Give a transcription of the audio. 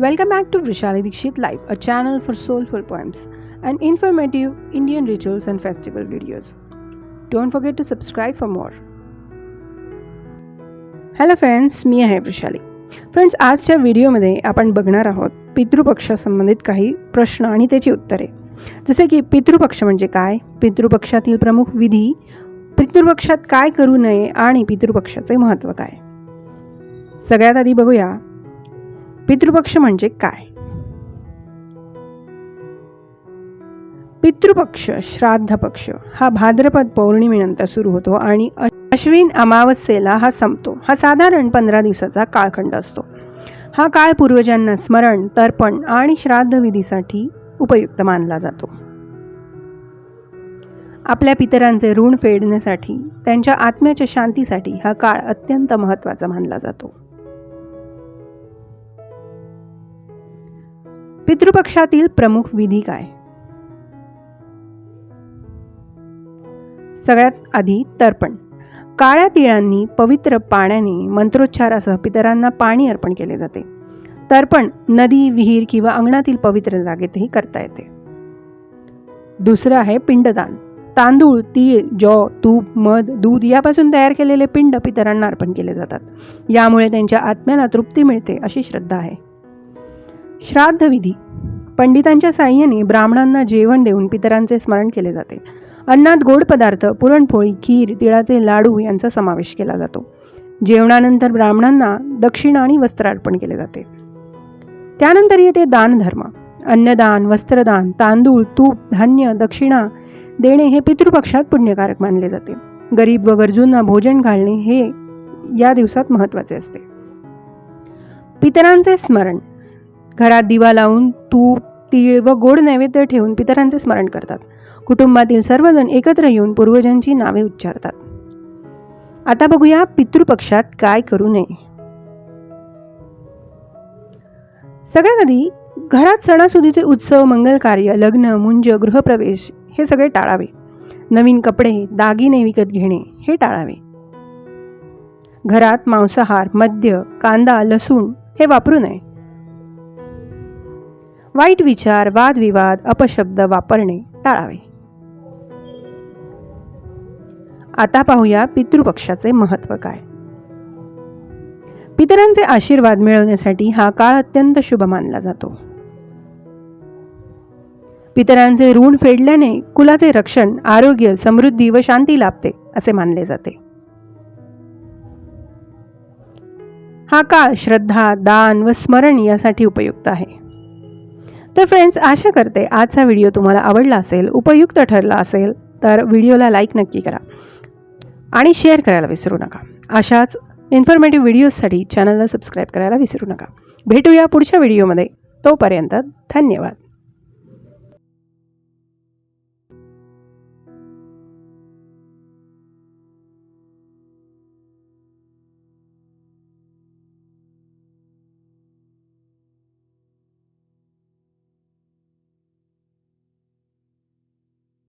Welcome back to Vrishali Dikshit Live, a channel for soulful poems and informative Indian rituals and festival videos. Don't forget to subscribe for more. Hello friends मी आहे Vrushali friends आजच्या व्हिडिओमध्ये आपण बघणार आहोत पितृपक्षासंबंधित काही प्रश्न आणि त्याची उत्तरे जसे की पितृपक्ष म्हणजे काय पितृपक्षातील प्रमुख विधी पितृपक्षात काय करू नये आणि पितृपक्षाचे महत्त्व काय सगळ्यात आधी बघूया पितृपक्ष म्हणजे काय? पितृपक्ष श्राद्ध पक्ष हा भाद्रपद पौर्णिमेनंतर सुरू होतो आणि अश्विन अमावस्येला हा संपतो. हा साधारण पंधरा दिवसाचा काळखंड असतो. हा काळ पूर्वजांना स्मरण तर्पण आणि श्राद्धविधीसाठी उपयुक्त मानला जातो. आपल्या पितरांचे ऋण फेडण्यासाठी त्यांच्या आत्म्याच्या शांतीसाठी हा काळ अत्यंत महत्त्वाचा मानला जातो. पितृपक्षातील प्रमुख विधी काय? सगळ्यात आधी तर्पण. काळ्या तिळांनी पवित्र पाण्याने मंत्रोच्चारासह पितरांना पाणी अर्पण केले जाते. तर्पण नदी विहीर किंवा अंगणातील पवित्र जागेतही करता येते. दुसरं आहे पिंडदान. तांदूळ तीळ जौ तूप मध दूध यापासून तयार केलेले पिंड पितरांना अर्पण केले जातात. यामुळे त्यांच्या आत्म्याला तृप्ती मिळते अशी श्रद्धा आहे. श्राद्धविधी. पंडितांच्या साह्याने ब्राह्मणांना जेवण देऊन पितरांचे स्मरण केले जाते. अन्नात गोड पदार्थ पुरणपोळी खीर तिळाचे लाडू यांचा समावेश केला जातो. जेवणानंतर ब्राह्मणांना दक्षिणा आणि वस्त्र अर्पण केले जाते. त्यानंतर येते दानधर्म. अन्नदान वस्त्रदान तांदूळ तूप धान्य दक्षिणा देणे हे पितृपक्षात पुण्यकारक मानले जाते. गरीब व गरजूंना भोजन घालणे हे या दिवसात महत्त्वाचे असते. पितरांचे स्मरण. घरात दिवा लावून तूप तीळ व गोड नैवेद्य ठेवून पितरांचे स्मरण करतात. कुटुंबातील सर्वजण एकत्र येऊन पूर्वजांची नावे उच्चारतात. आता बघूया पितृपक्षात काय करू नये. सगळ्यात आधी घरात सणासुदीचे उत्सव मंगल कार्य लग्न मुंज गृहप्रवेश हे सगळे टाळावे. नवीन कपडे दागिने विकत घेणे हे टाळावे. घरात मांसाहार मद्य कांदा लसूण हे वापरू नये. वाईट विचार वादविवाद अपशब्द वापरणे टाळावे. आता पाहूया पितृपक्षाचे महत्त्व काय. पितरांचे आशीर्वाद मिळवण्यासाठी हा काळ अत्यंत शुभ मानला जातो. पितरांचे ऋण फेडल्याने कुलाचे रक्षण आरोग्य समृद्धी व शांती लाभते असे मानले जाते. हा काळ श्रद्धा दान व स्मरण यासाठी उपयुक्त आहे. तर फ्रेंड्स आशा करते आजचा व्हिडिओ तुम्हाला आवडला असेल उपयुक्त ठरला असेल तर व्हिडिओला लाईक नक्की करा. आणि शेअर करायला विसरू नका. अशाच इन्फॉर्मेटिव्ह व्हिडिओजसाठी चॅनलला सबस्क्राईब करायला विसरू नका. भेटूया पुढच्या व्हिडिओमध्ये तोपर्यंत धन्यवाद.